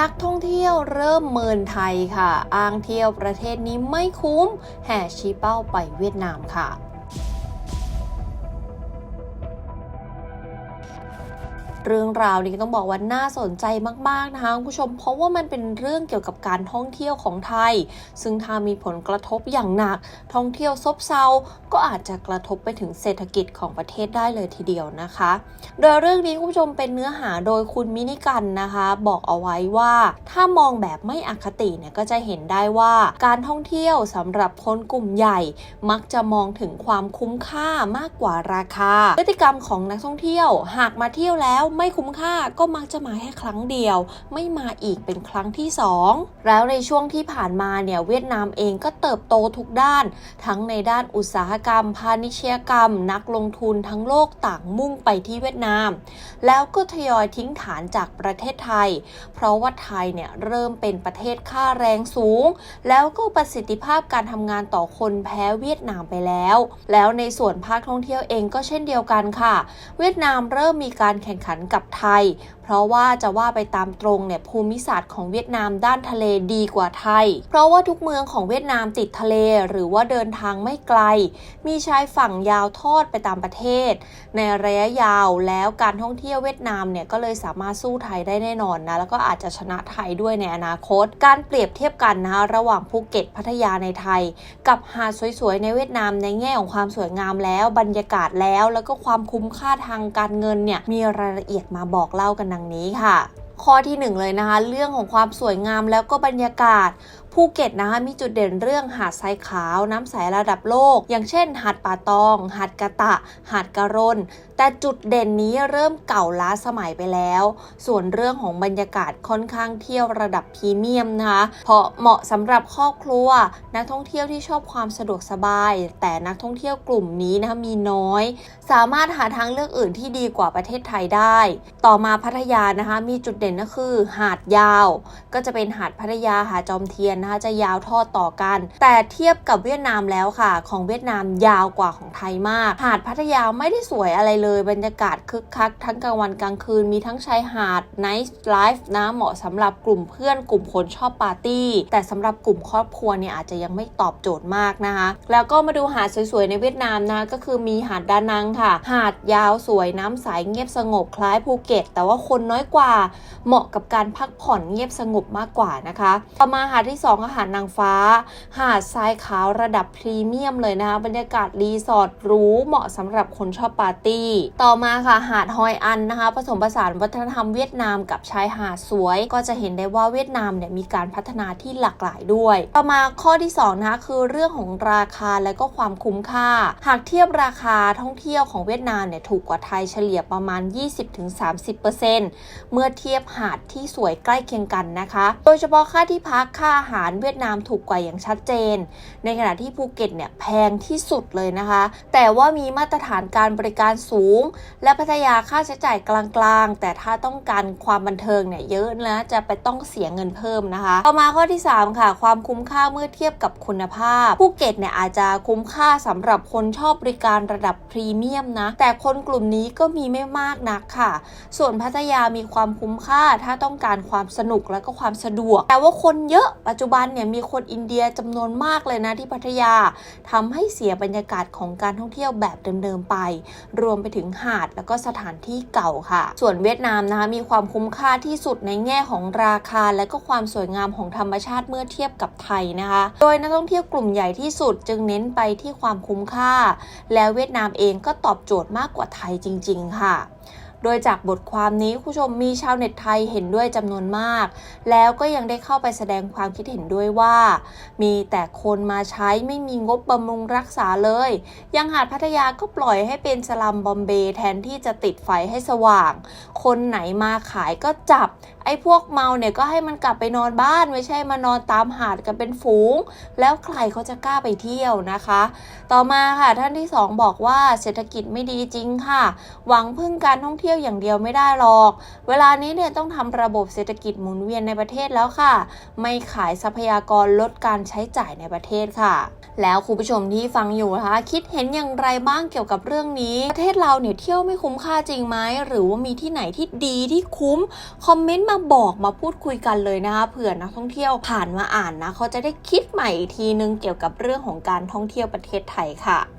นักท่องเที่ยวเริ่มเมินไทยค่ะ อ้างเที่ยวประเทศนี้ไม่คุ้ม แห่ชี้เป้าไปเวียดนามค่ะ เรื่องราวนี้ต้องบอกว่าน่าสนใจมากๆนะคะคุณผู้ชม เพราะว่ามันเป็นเรื่องเกี่ยวกับการท่องเที่ยวของไทย ซึ่งถ้ามีผลกระทบอย่างหนัก ท่องเที่ยวซบเซา ก็อาจจะกระทบไปถึงเศรษฐกิจของประเทศได้เลยทีเดียวนะคะ โดยเรื่องนี้คุณผู้ชมเป็นเนื้อหาโดยคุณมินิกันนะคะ บอกเอาไว้ว่าถ้ามองแบบไม่อคติเนี่ยก็จะเห็นได้ว่าการท่องเที่ยวสำหรับคนกลุ่มใหญ่ มักจะมองถึงความคุ้มค่ามากกว่าราคา พฤติกรรมของนักท่องเที่ยว หากมาเที่ยวแล้วไม่คุ้มค่าก็มักจะมาแค่ครั้งเดียว ไม่มาอีกเป็นครั้งที่สองแล้วในช่วงที่ผ่านมาเนี่ยเวียดนามเองก็เติบโตทุกด้าน ทั้งในด้านอุตสาหกรรม พาณิชยกรรม นักลงทุนทั้งโลกต่างมุ่งไปที่เวียดนาม แล้วก็ทยอยทิ้งฐานจากประเทศไทย เพราะว่าไทยเนี่ยเริ่มเป็นประเทศค่าแรงสูง แล้วก็ประสิทธิภาพการทำงานต่อคนแพ้เวียดนามไปแล้ว แล้วในส่วนภาคท่องเที่ยวเองก็เช่นเดียวกันค่ะ เวียดนามเริ่มมีการแข่งขันกับไทย เพราะว่าจะว่าไปตามตรงเนี่ยภูมิศาสตร์ของเวียดนามด้านทะเลดีกว่าไทย เพราะว่าทุกเมืองของเวียดนามติดทะเลหรือว่าเดินทางไม่ไกล มีชายฝั่งยาวทอดไปตามประเทศ ในระยะยาวแล้วการท่องเที่ยวเวียดนามเนี่ยก็เลยสามารถสู้ไทยได้แน่นอนนะแล้วก็อาจจะชนะไทยด้วยในอนาคต การเปรียบเทียบกันนะระหว่างภูเก็ตพัทยาในไทย กับหาดสวยๆในเวียดนามในแง่ของความสวยงามแล้วบรรยากาศแล้ว แล้วก็ความคุ้มค่าทางการเงินเนี่ยมีรายละเอียดมาบอกเล่ากันนะดังนี้ค่ะ ข้อที่หนึ่งเลยนะคะ เรื่องของความสวยงามแล้วก็บรรยากาศ ภูเก็ตนะคะมีจุดเด่นเรื่องหาดทรายขาวน้ำใสระดับโลก อย่างเช่น หาดป่าตอง หาดกะตะ หาดกะรน แต่จุดเด่นนี้เริ่มเก่าล้าสมัยไปแล้ว ส่วนเรื่องของบรรยากาศค่อนข้างเที่ยวระดับพรีเมียมนะคะเพราะเหมาะสำหรับครอบครัว นักท่องเที่ยวที่ชอบความสะดวกสบาย แต่นักท่องเที่ยวกลุ่มนี้นะคะมีน้อย สามารถหาทางเลือกอื่นที่ดีกว่าประเทศไทยได้ ต่อมาพัทยานะคะมีจุดเด่นก็คือ หาดยาว ก็จะเป็นหาดพัทยาหาดจอมเทียนนะคะจะยาวทอดต่อกัน แต่เทียบกับเวียดนามแล้วค่ะ ของเวียดนามยาวกว่าของไทยมาก หาดพัทยาไม่ได้สวยอะไรเลย บรรยากาศคึกคักทั้งกลางวันกลางคืนมีทั้งชายหาด nice life นะเหมาะสำหรับกลุ่มเพื่อนกลุ่มคนชอบปาร์ตี้ แต่สำหรับกลุ่มครอบครัวเนี่ยอาจจะยังไม่ตอบโจทย์มากนะคะ แล้วก็มาดูหาดสวยๆในเวียดนามนะก็คือมีหาดดานังค่ะ หาดยาวสวยน้ำใสเงียบสงบคล้ายภูเก็ต แต่ว่าคนน้อยกว่าเหมาะกับการพักผ่อนเงียบสงบมากกว่านะคะ ต่อมาหาดที่ 2ก็หาดนางฟ้า หาดทรายขาวระดับพรีเมียมเลยนะคะบรรยากาศรีสอร์ทหรูเหมาะสำหรับคนชอบปาร์ตี้ ต่อมาค่ะหาดฮอยอันนะคะ ผสมผสานวัฒนธรรมเวียดนามกับชายหาดสวย ก็จะเห็นได้ว่าเวียดนามเนี่ยมีการพัฒนาที่หลากหลายด้วย ต่อมาข้อที่2นะคะคือเรื่องของราคาและก็ความคุ้มค่า หากเทียบราคาท่องเที่ยวของเวียดนามเนี่ยถูกกว่าไทยเฉลี่ยประมาณ 20-30%เมื่อเทียบหาดที่สวยใกล้เคียงกันนะคะ โดยเฉพาะค่าที่พักค่าอาหารเวียดนามถูกกว่าอย่างชัดเจน ในขณะที่ภูเก็ตเนี่ยแพงที่สุดเลยนะคะ แต่ว่ามีมาตรฐานการบริการสูง และพัทยาค่าใช้จ่ายกลางๆ แต่ถ้าต้องการความบันเทิงเนี่ยเยอะนะจะไปต้องเสียเงินเพิ่มนะคะ ต่อมาข้อที่ 3 ค่ะ ความคุ้มค่าเมื่อเทียบกับคุณภาพภูเก็ตเนี่ยอาจจะคุ้มค่าสำหรับคนชอบบริการระดับพรีเมียมนะแต่คนกลุ่มนี้ก็มีไม่มากนักค่ะ ส่วนพัทยามีความคุ้มค่าถ้าต้องการความสนุกและก็ความสะดวก แต่ว่าคนเยอะปัจจุบันเนี่ยมีคนอินเดียจำนวนมากเลยนะที่พัทยาทำให้เสียบรรยากาศของการท่องเที่ยวแบบเดิมๆไป รวมไปถึงหาดแล้วก็สถานที่เก่าค่ะ ส่วนเวียดนามนะคะมีความคุ้มค่าที่สุดในแง่ของราคาและก็ความสวยงามของธรรมชาติเมื่อเทียบกับไทยนะคะ โดยนักท่องเที่ยวกลุ่มใหญ่ที่สุดจึงเน้นไปที่ความคุ้มค่า แล้วเวียดนามเองก็ตอบโจทย์มากกว่าไทยจริง ๆ ค่ะ โดยจากบทความนี้คุณผู้ชมมีชาวเน็ตไทยเห็นด้วยจำนวนมาก แล้วก็ยังได้เข้าไปแสดงความคิดเห็นด้วยว่า มีแต่คนมาใช้ไม่มีงบบำรุงรักษาเลย ยังหาดพัทยาก็ปล่อยให้เป็นสลัมบอมเบย์แทนที่จะติดไฟให้สว่าง คนไหนมาขายก็จับ ไอ้พวกเมาเนี่ยก็ให้มันกลับไปนอนบ้านไม่ใช่มานอนตามหาดกันเป็นฝูง แล้วใครเขาจะกล้าไปเที่ยวนะคะ ต่อมาค่ะท่านที่ 2 บอกว่าเศรษฐกิจไม่ดีจริงค่ะ หวังพึ่งการท่องเที่ยวที่ยวอย่างเดียวไม่ได้หรอก เวลานี้เนี่ยต้องทำระบบเศรษฐกิจหมุนเวียนในประเทศแล้วค่ะ ไม่ขายทรัพยากรลดการใช้จ่ายในประเทศค่ะ แล้วคุณผู้ชมที่ฟังอยู่นะคะคิดเห็นอย่างไรบ้างเกี่ยวกับเรื่องนี้ ประเทศเราเนี่ยเที่ยวไม่คุ้มค่าจริงไหมหรือว่ามีที่ไหนที่ดีที่คุ้มคอมเมนต์มาบอกมาพูดคุยกันเลยนะคะเผื่อนักท่องเที่ยวผ่านมาอ่านนะเขาจะได้คิดใหม่อีกทีนึงเกี่ยวกับเรื่องของการท่องเที่ยวประเทศไทยค่ะ